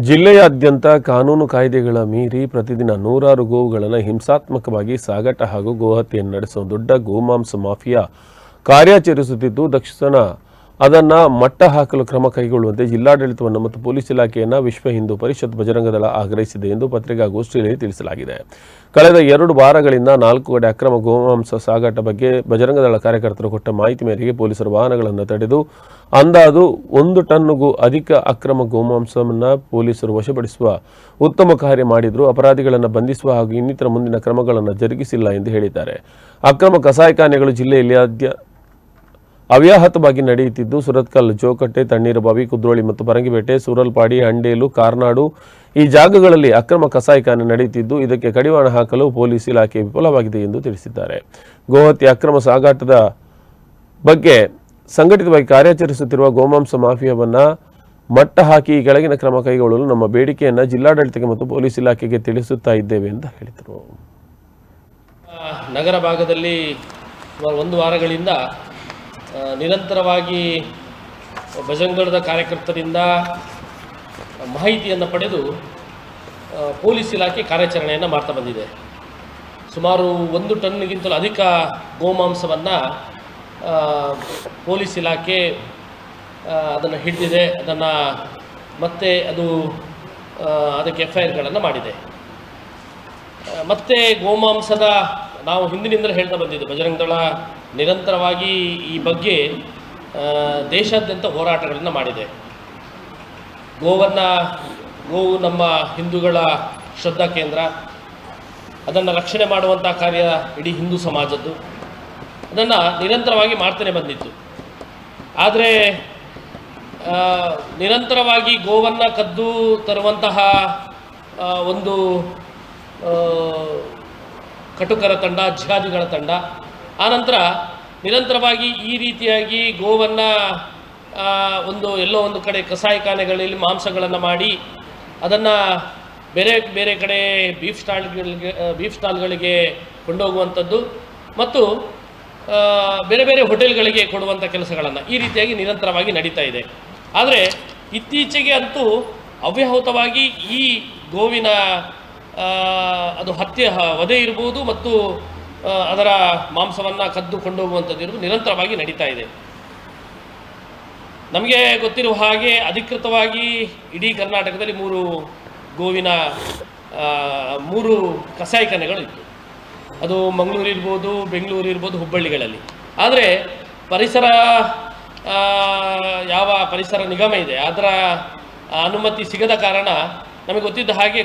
ಜಿಲ್ಲೆಯಾದ್ಯಂತ ಕಾನೂನು ಕಾಯ್ದೆಗಳ ಮೀರಿ ಪ್ರತಿದಿನ ನೂರಾರು ಗೋವುಗಳನ್ನು ಹಿಂಸಾತ್ಮಕವಾಗಿ ಸಾಗಾಟ ಹಾಗೂ ಗೋಹತ್ಯೆಯನ್ನು ನಡೆಸುವ ದೊಡ್ಡ ಗೋಮಾಂಸ ಮಾಫಿಯಾ ಕಾರ್ಯಾಚರಿಸುತ್ತಿದ್ದು ತಕ್ಷಣ ಅದನ್ನು ಮಟ್ಟ ಹಾಕಲು ಕ್ರಮ ಕೈಗೊಳ್ಳುವಂತೆ ಜಿಲ್ಲಾಡಳಿತವನ್ನು ಮತ್ತು ಪೊಲೀಸ್ ಇಲಾಖೆಯನ್ನು ವಿಶ್ವ ಹಿಂದೂ ಪರಿಷತ್ ಬಜರಂಗದಳ ಆಗ್ರಹಿಸಿದೆ ಎಂದು ಪತ್ರಿಕಾಗೋಷ್ಠಿಯಲ್ಲಿ ತಿಳಿಸಲಾಗಿದೆ. ಕಳೆದ ಎರಡು ವಾರಗಳಿಂದ ನಾಲ್ಕು ಕಡೆ ಅಕ್ರಮ ಗೋಮಾಂಸ ಸಾಗಾಟ ಬಗ್ಗೆ ಬಜರಂಗದಳ ಕಾರ್ಯಕರ್ತರು ಕೊಟ್ಟ ಮಾಹಿತಿ ಮೇರೆಗೆ ಪೊಲೀಸರು ವಾಹನಗಳನ್ನು ತಡೆದು ಅಂದಾಜು ಒಂದು ಟನ್ಗೂ ಅಧಿಕ ಅಕ್ರಮ ಗೋಮಾಂಸವನ್ನು ಪೊಲೀಸರು ವಶಪಡಿಸುವ ಉತ್ತಮ ಕಾರ್ಯ ಮಾಡಿದರೂ. ಅಪರಾಧಿಗಳನ್ನು ಬಂಧಿಸುವ ಹಾಗೂ ಇನ್ನಿತರ ಮುಂದಿನ ಕ್ರಮಗಳನ್ನು ಜರುಗಿಸಿಲ್ಲ ಎಂದು ಹೇಳಿದ್ದಾರೆ. ಅಕ್ರಮ ಕಸಾಯಿಖಾನೆಗಳು ಜಿಲ್ಲೆಯಲ್ಲಿ ಅವ್ಯಾಹತವಾಗಿ ನಡೆಯುತ್ತಿದ್ದು, ಸುರತ್ಕಲ್, ಜೋಕಟ್ಟೆ, ತಣ್ಣೀರಬಾವಿ, ಕುದ್ರೋಳಿ ಮತ್ತು ಪರಂಗಿಪೇಟೆ ಸೂರಲ್ಪಾಡಿ, ಹಂಡೇಲು, ಕಾರ್ನಾಡು ಈ ಜಾಗಗಳಲ್ಲಿ ಅಕ್ರಮ ಕಸಾಯಿಖಾನೆ ನಡೆಯುತ್ತಿದ್ದು, ಇದಕ್ಕೆ ಕಡಿವಾಣ ಹಾಕಲು ಪೊಲೀಸ್ ಇಲಾಖೆ ವಿಫಲವಾಗಿದೆ ಎಂದು ತಿಳಿಸಿದ್ದಾರೆ. ಗೋಹತ್ಯೆ ಅಕ್ರಮ ಸಾಗಾಟದ ಬಗ್ಗೆ ಸಂಘಟಿತವಾಗಿ ಕಾರ್ಯಾಚರಿಸುತ್ತಿರುವ ಗೋಮಾಂಸ ಮಾಫಿಯಾವನ್ನು ಮಟ್ಟ ಹಾಕಿ ಈ ಕೆಳಗಿನ ಕ್ರಮ ಕೈಗೊಳ್ಳಲು ನಮ್ಮ ಬೇಡಿಕೆಯನ್ನು ಜಿಲ್ಲಾಡಳಿತಕ್ಕೆ ಮತ್ತು ಪೊಲೀಸ್ ಇಲಾಖೆಗೆ ತಿಳಿಸುತ್ತಾ ಇದ್ದೇವೆ ಅಂತ ಹೇಳಿದರು. ನಗರ ಭಾಗದಲ್ಲಿ ಒಂದು ವಾರಗಳಿಂದ ನಿರಂತರವಾಗಿ ಭಜಂಗಳದ ಕಾರ್ಯಕರ್ತರಿಂದ ಮಾಹಿತಿಯನ್ನು ಪಡೆದು ಪೊಲೀಸ್ ಇಲಾಖೆ ಕಾರ್ಯಾಚರಣೆಯನ್ನು ಮಾಡ್ತಾ ಬಂದಿದೆ. ಸುಮಾರು ಒಂದು ಟನ್ಗಿಂತಲೂ ಅಧಿಕ ಗೋಮಾಂಸವನ್ನು ಪೊಲೀಸ್ ಇಲಾಖೆ ಅದನ್ನು ಹಿಡಿದಿದೆ. ಅದನ್ನು ಮತ್ತೆ ಅದು ಅದಕ್ಕೆ ಎಫ್ ಐ ಆರ್ಗಳನ್ನು ಮಾಡಿದೆ ಮತ್ತೆ ಗೋಮಾಂಸದ ನಾವು ಹಿಂದಿನಿಂದಲೇ ಹೇಳ್ತಾ ಬಂದಿದ್ದು ಬಜರಂಗದಳ ನಿರಂತರವಾಗಿ ಈ ಬಗ್ಗೆ ದೇಶಾದ್ಯಂತ ಹೋರಾಟಗಳನ್ನು ಮಾಡಿದೆ. ಗೋವನ್ನು, ಗೋವು ನಮ್ಮ ಹಿಂದೂಗಳ ಶ್ರದ್ಧಾ ಕೇಂದ್ರ. ಅದನ್ನು ರಕ್ಷಣೆ ಮಾಡುವಂಥ ಕಾರ್ಯ ಇಡೀ ಹಿಂದೂ ಸಮಾಜದ್ದು. ಅದನ್ನು ನಿರಂತರವಾಗಿ ಮಾಡ್ತಾನೆ ಬಂದಿತ್ತು. ಆದರೆ ನಿರಂತರವಾಗಿ ಗೋವನ್ನು ಕದ್ದು ತರುವಂತಹ ಒಂದು ಕಟುಕರ ತಂಡ, ಜಿಹಾದಿಗಳ ತಂಡ. ಆನಂತರ ನಿರಂತರವಾಗಿ ಈ ರೀತಿಯಾಗಿ ಗೋವನ್ನು ಒಂದು ಎಲ್ಲೋ ಒಂದು ಕಡೆ ಕಸಾಯಿಖಾನೆಗಳಲ್ಲಿ ಮಾಂಸಗಳನ್ನು ಮಾಡಿ, ಅದನ್ನು ಬೇರೆ ಬೇರೆ ಕಡೆ ಬೀಫ್ ಸ್ಟಾಲ್ಗಳಿಗೆ ಬೀಫ್ ಸ್ಟಾಲ್ಗಳಿಗೆ ಕೊಂಡೋಗುವಂಥದ್ದು ಮತ್ತು ಬೇರೆ ಬೇರೆ ಹೋಟೆಲ್ಗಳಿಗೆ ಕೊಡುವಂಥ ಕೆಲಸಗಳನ್ನು ಈ ರೀತಿಯಾಗಿ ನಿರಂತರವಾಗಿ ನಡೀತಾ ಇದೆ. ಆದರೆ ಇತ್ತೀಚೆಗೆ ಅಂತೂ ಅವ್ಯಾಹುತವಾಗಿ ಈ ಗೋವಿನ ಅದು ಹತ್ಯೆ ವಧೆ ಇರ್ಬೋದು ಮತ್ತು ಅದರ ಮಾಂಸವನ್ನು ಕದ್ದು ಕೊಂಡೋಗುವಂಥದ್ದು ಇರ್ಬೋದು ನಿರಂತರವಾಗಿ ನಡೀತಾ ಇದೆ. ನಮಗೆ ಗೊತ್ತಿರುವ ಹಾಗೆ ಅಧಿಕೃತವಾಗಿ ಇಡೀ ಕರ್ನಾಟಕದಲ್ಲಿ ಮೂರು ಗೋವಿನ ಮೂರು ಕಸಾಯಿಖಾನೆಗಳು ಇತ್ತು. ಅದು ಮಂಗಳೂರು ಇರ್ಬೋದು, ಬೆಂಗಳೂರು ಇರ್ಬೋದು, ಹುಬ್ಬಳ್ಳಿಗಳಲ್ಲಿ. ಆದರೆ ಪರಿಸರ ಯಾವ ಪರಿಸರ ನಿಗಮ ಇದೆ, ಅದರ ಅನುಮತಿ ಸಿಗದ ಕಾರಣ ನಮಗೆ ಗೊತ್ತಿದ್ದ ಹಾಗೆ